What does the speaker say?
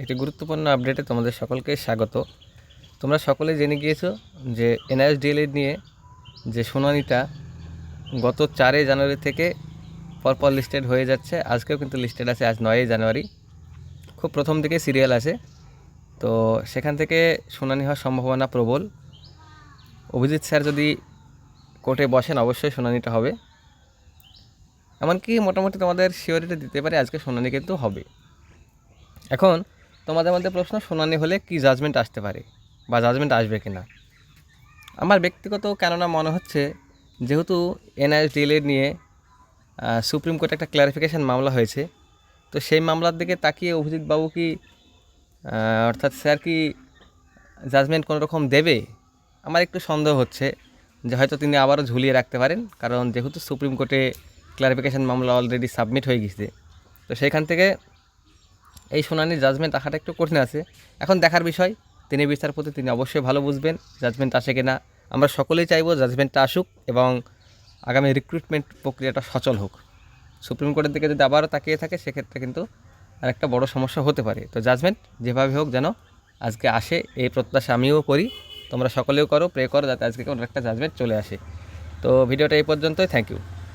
একটি গুরুত্বপূর্ণ আপডেটে তোমাদের সকলকে স্বাগত। তোমরা সকলে জেনে গিয়েছো যে এনআইএসডিএল নিয়ে যে শুনানিটা গত চারই জানুয়ারি থেকে পরপর লিস্টেড হয়ে যাচ্ছে, আজকেও কিন্তু লিস্টেড আছে, আজ নয়ই জানুয়ারি। খুব প্রথম দিকে সিরিয়াল আছে, তো সেখান থেকে শুনানি হওয়ার সম্ভাবনা প্রবল। অভিজিৎ স্যার যদি কোর্টে বসেন, অবশ্যই শুনানিটা হবে। এমনকি মোটামুটি তোমাদের শিওরিটি দিতে পারে, আজকে শুনানি কিন্তু হবে। এখন তোমাদের মধ্যে প্রশ্ন শুনানি হলে কি জাজমেন্ট আসতে পারে? বা জাজমেন্ট আসবে কি না আমার ব্যক্তিগত কেননা মনে হচ্ছে, যেহেতু এনআইএসডিএল নিয়ে সুপ্রিম কোর্টে একটা ক্লারিফিকেশন মামলা হয়েছে, তো সেই মামলার দিকে তাকিয়ে অভিজিৎ বাবু কি অর্থাৎ স্যার কি জাজমেন্ট কোনো রকম দেবে? আমার একটু সন্দেহ হচ্ছে যে হয়তো তিনি আবারও ঝুলিয়ে রাখতে পারেন, কারণ যেহেতু সুপ্রিম কোর্টে ক্লারিফিকেশন মামলা অলরেডি সাবমিট হয়ে গেছে, তো সেখান থেকে এই শুনানির জাজমেন্ট আসাটা একটু কঠিন আছে। এখন দেখার বিষয়, তিনি বিচারপতি তিনি অবশ্যই ভালো বুঝবেন জাজমেন্ট আসে কিনা। আমরা সকলেই চাইব জাজমেন্টটা আসুক এবং আগামী রিক্রুটমেন্ট প্রক্রিয়াটা সচল হোক। সুপ্রিম কোর্টের দিকে যদি আবারও তাকিয়ে থাকে, সেক্ষেত্রে কিন্তু আর একটা বড় সমস্যা হতে পারে। তো জাজমেন্ট যেভাবে হোক যেন আজকে আসে, এই প্রত্যাশা আমিও করি। তোমরা সকলেও করো প্রে করো, যাতে আজকে কোনো একটা জাজমেন্ট চলে আসে। তো ভিডিওটা এই পর্যন্তই থ্যাংক ইউ